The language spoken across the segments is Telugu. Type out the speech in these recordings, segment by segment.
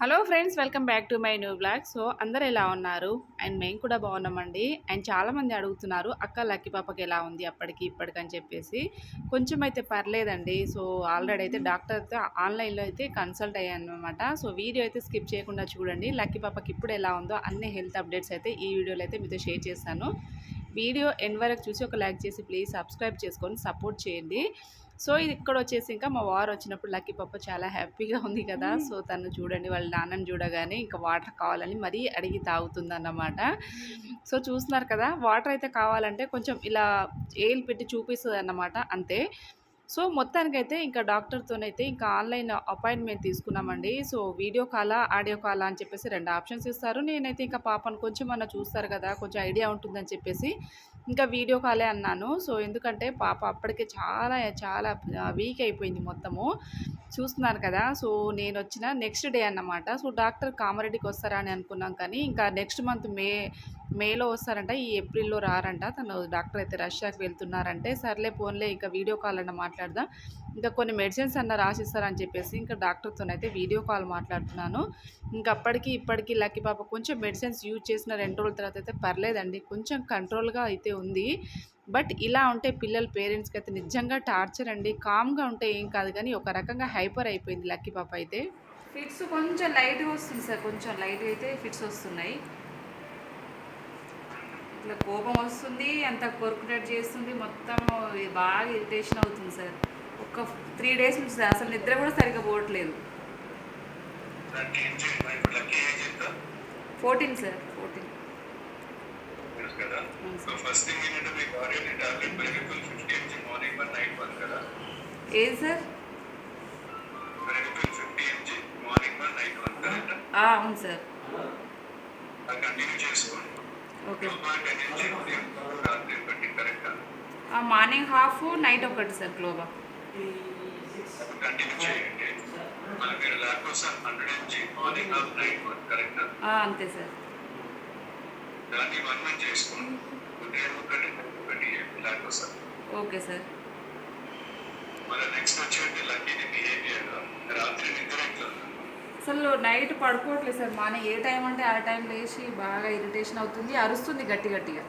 Hello friends welcome back to my new blog so అందరు ఎలా ఉన్నారు? అండ్ మేము కూడా బాగున్నామండి. అండ్ చాలామంది అడుగుతున్నారు అక్క లక్కీ పాపకి ఎలా ఉంది అప్పటికి ఇప్పటికని చెప్పేసి. కొంచెం అయితే పర్లేదండి. సో ఆల్రెడీ అయితే డాక్టర్తో ఆన్లైన్లో అయితే కన్సల్ట్ అయ్యాను అనమాట సో వీడియో అయితే స్కిప్ చేయకుండా చూడండి. లక్కీ పాపకి ఇప్పుడు ఎలా ఉందో అన్ని హెల్త్ అప్డేట్స్ అయితే ఈ వీడియోలో అయితే మీతో షేర్ చేస్తాను. వీడియో ఎండ్ వరకు చూసి ఒక లైక్ చేసి ప్లీజ్ సబ్స్క్రైబ్ చేసుకొని సపోర్ట్ చేయండి. సో ఇది ఇక్కడ వచ్చేసి ఇంకా మా వారు వచ్చినప్పుడు లక్కీ పప్ప చాలా హ్యాపీగా ఉంది కదా. సో తను చూడండి వాళ్ళ నాన్నని చూడగానే ఇంకా వాటర్ కావాలని మరీ అడిగి తాగుతుందన్నమాట. సో చూస్తున్నారు కదా వాటర్ అయితే కావాలంటే కొంచెం ఇలా ఏలు పెట్టి చూపిస్తుంది అన్నమాట అంతే. సో మొత్తానికైతే ఇంకా డాక్టర్తోనైతే ఇంకా ఆన్లైన్ అపాయింట్మెంట్ తీసుకున్నామండి. సో వీడియో కాలా ఆడియో కాలా అని చెప్పేసి రెండు ఆప్షన్స్ ఇస్తారు. నేనైతే ఇంకా పాపను కొంచెం అన్న చూస్తారు కదా కొంచెం ఐడియా ఉంటుందని చెప్పేసి. ఇంకా వీడియో కాలే అన్నాను. సో ఎందుకంటే పాప అప్పటికే చాలా చాలా వీక్ అయిపోయింది మొత్తము. చూస్తున్నారు కదా సో నేను వచ్చిన నెక్స్ట్ డే అన్నమాట. సో డాక్టర్ కామారెడ్డికి వస్తారా అని అనుకున్నాం కానీ ఇంకా నెక్స్ట్ మంత్ మే మేలో వస్తారంట ఈ ఏప్రిల్లో రారంట. తను డాక్టర్ అయితే రష్యాకి వెళ్తున్నారంటే సర్లే ఫోన్లే ఇంకా వీడియో కాల్ అన్న మాట్లాడదాం. ఇంకా కొన్ని మెడిసిన్స్ అన్న రాసిస్తారని చెప్పేసి ఇంకా డాక్టర్తోనైతే వీడియో కాల్ మాట్లాడుతున్నాను. ఇంకా అప్పటికి ఇప్పటికి లక్కీ పాప కొంచెం మెడిసిన్స్ యూజ్ చేసిన రెండు రోజుల తర్వాత అయితే పర్లేదండి. కొంచెం కంట్రోల్గా అయితే ఉంది. బట్ ఇలా ఉంటే పిల్లల పేరెంట్స్కి అయితే నిజంగా టార్చర్ అండి. కామ్గా ఉంటే ఏం కాదు కానీ ఒక రకంగా హైపర్ అయిపోయింది లక్కీ పాప అయితే. ఫిట్స్ కొంచెం లైట్గా వస్తుంది సార్. కొంచెం లైట్గా అయితే ఫిట్స్ వస్తున్నాయి. ఇట్లా కోపం వస్తుంది అంత కొరుకునేట్ చేస్తుంది మొత్తం బాగా ఇరిటేషన్ అవుతుంది సార్. ఒక త్రీ డేస్ నుంచి సార్ అసలు నిద్ర కూడా సరిగ్గా పోవట్లేదు. ఫోర్టీన్ సార్ ఫోర్టీన్ ఏది సార్? అవును సార్. కంటిన్యూ చేసుకోండి. okay two point ten MG ఉదయం రాత్రి ఒకటి కరెక్ట్ మార్నింగ్ హాఫ్ నైట్ ఒకటి సార్ క్లోబా కంటిన్యూ చేయండి మళ్ళీ మీరు లాక్టోసన్ hundred MG morning half night one correct అంతే సార్ దాన్ని వన్ వన్ చేసుకోండి ఉదయం ఒకటి ఒకటి లాక్టోసన్ ఓకే సార్ మళ్ళీ నెక్స్ట్ వచ్చేది లక్కీని బిహేవియర్ అసలు నైట్ పడుకోవట్లేదు సార్. మార్నింగ్ ఏ టైం అంటే ఆ టైం లేచి బాగా ఇరిటేషన్ అవుతుంది అరుస్తుంది గట్టి గట్టిగా.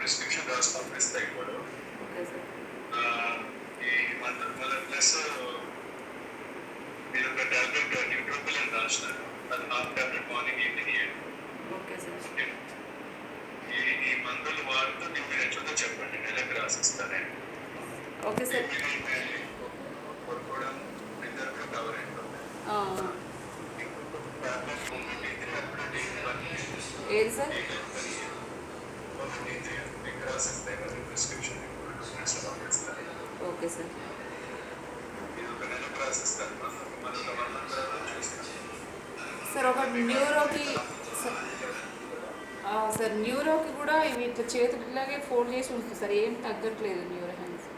ప్రిస్క్రిప్షన్ రాసి పంపిస్తాయి ఈ మంత్ మళ్ళీ ప్లస్ మీరు ఒక టాబ్లెట్ న్యూట్రోపిల్ అని రాసినారు. అది హాఫ్ టాబ్లెట్ మార్నింగ్ ఈవినింగ్ ఇవ్వండి. Okay sir. ఓకే సార్ పడుకోవడం నిద్ర కూడా కవర్ అయిపోతుంది ఆ, ఇంకొక టాబ్లెట్ మూమెంట్ ఇది అప్పుడు డైలీ వన్ ఏది సార్ ఓకే సార్ సార్ ఒక న్యూరోకి సార్ ఆ, సార్ న్యూరోకి కూడా ఇవి ఇట్లా చేతులు ఇలాగే ఫోల్డ్ చేసి ఉంటుంది సార్ ఏం తగ్గట్లేదు న్యూరో హ్యాండ్స్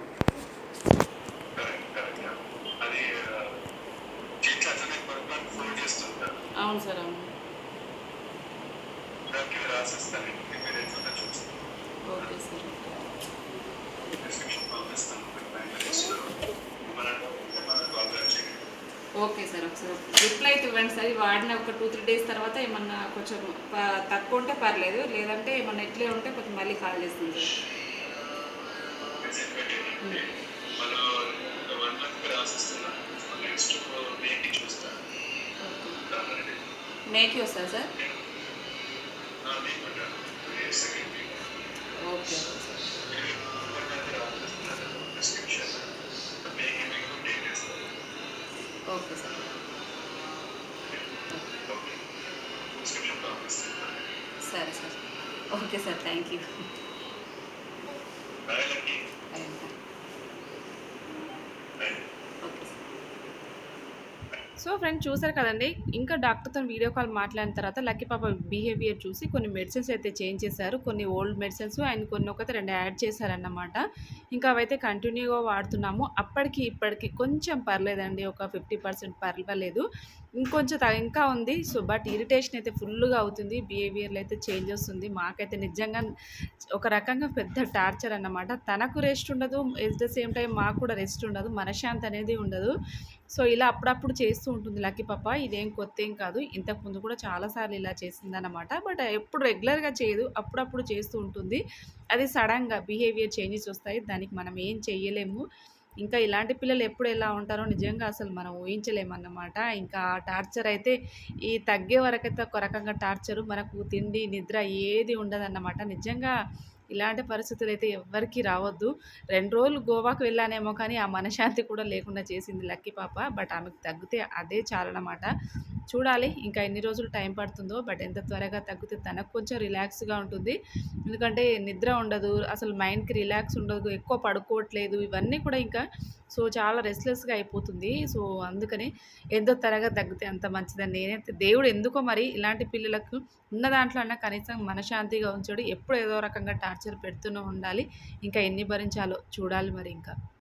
అవును సార్ అవును. ఓకే సార్ ఓకే సార్ ఒకసారి రిప్లై అయితే ఇవ్వండి సార్. వాడిన ఒక టూ త్రీ డేస్ తర్వాత ఏమన్నా కొంచెం తక్కువ ఉంటే పర్లేదు లేదంటే ఏమన్నా ఎట్లే ఉంటే కొంచెం మళ్ళీ కాల్ చేస్తుంది చూస్తాను సార్. మేకి వస్తుంది సార్ ఓకే ఓకే సార్ సరే sir okay sir thank you okay sir so friend చూసారు కదండి ఇంకా డాక్టర్తో వీడియో కాల్ మాట్లాడిన తర్వాత లక్కీ పాప బిహేవియర్ చూసి కొన్ని మెడిసిన్స్ అయితే చేంజ్ చేశారు కొన్ని ఓల్డ్ మెడిసిన్స్ అండ్ కొన్ని ఒకటి రెండు యాడ్ చేశారన్నమాట. ఇంకా అవైతే కంటిన్యూగా వాడుతున్నాము. అప్పటికి ఇప్పటికి కొంచెం పర్లేదండి ఒక ఫిఫ్టీ పర్సెంట్ పర్వాలేదు. ఇంకొంచెం ఇంకా ఉంది. సో బట్ ఇరిటేషన్ అయితే ఫుల్గా అవుతుంది. బిహేవియర్లో అయితే చేంజ్ వస్తుంది. మాకైతే నిజంగా ఒక రకంగా పెద్ద టార్చర్ అన్నమాట. తనకు రెస్ట్ ఉండదు ఎట్ ద సేమ్ టైం మాకు కూడా రెస్ట్ ఉండదు. మనశ్శాంతి అనేది ఉండదు. సో ఇలా అప్పుడప్పుడు చేస్తూ ఉంటుంది లక్కీ పాప. ఇదేం కొత్త ఏం కాదు. ఇంతకు ముందు కూడా చాలాసార్లు ఇలా చేసిందన్నమాట. బట్ ఎప్పుడు రెగ్యులర్గా చేయదు. అప్పుడప్పుడు చేస్తూ ఉంటుంది. అది సడన్గా బిహేవియర్ చేంజెస్ వస్తాయి. దానికి మనం ఏం చెయ్యలేము. ఇంకా ఇలాంటి పిల్లలు ఎప్పుడు ఎలా ఉంటారో నిజంగా అసలు మనం ఊహించలేమన్నమాట. ఇంకా ఆ టార్చర్ అయితే ఈ తగ్గే వరకైతే ఒక రకంగా టార్చరు. మనకు తిండి నిద్ర ఏది ఉండదన్నమాట. నిజంగా ఇలాంటి పరిస్థితులు అయితే ఎవ్వరికీ రావద్దు. రెండు రోజులు గోవాకు వెళ్ళానేమో కానీ ఆ మనశ్శాంతి కూడా లేకుండా చేసింది లక్కీ పాప. బట్ ఆమెకు తగ్గితే అదే చాలన్నమాట. చూడాలి. ఇంకా ఎన్ని రోజులు టైం పడుతుందో బట్ ఎంత త్వరగా తగ్గితే తనకు కొంచెం రిలాక్స్గా ఉంటుంది. ఎందుకంటే నిద్ర ఉండదు. అసలు మైండ్కి రిలాక్స్ ఉండదు. ఎక్కువ పడుకోవట్లేదు. ఇవన్నీ కూడా ఇంకా సో చాలా రెస్ట్లెస్గా అయిపోతుంది. సో అందుకని ఎంతో త్వరగా తగ్గితే అంత మంచిదని నేనైతే దేవుడు ఎందుకో మరి ఇలాంటి పిల్లలకు ఉన్న దాంట్లో అన్నా కనీసం మనశాంతిగా ఉంచాడు. ఎప్పుడు ఏదో రకంగా టార్చర్ పెడుతూనే ఉండాలి. ఇంకా ఎన్ని భరించాలో చూడాలి మరి ఇంకా.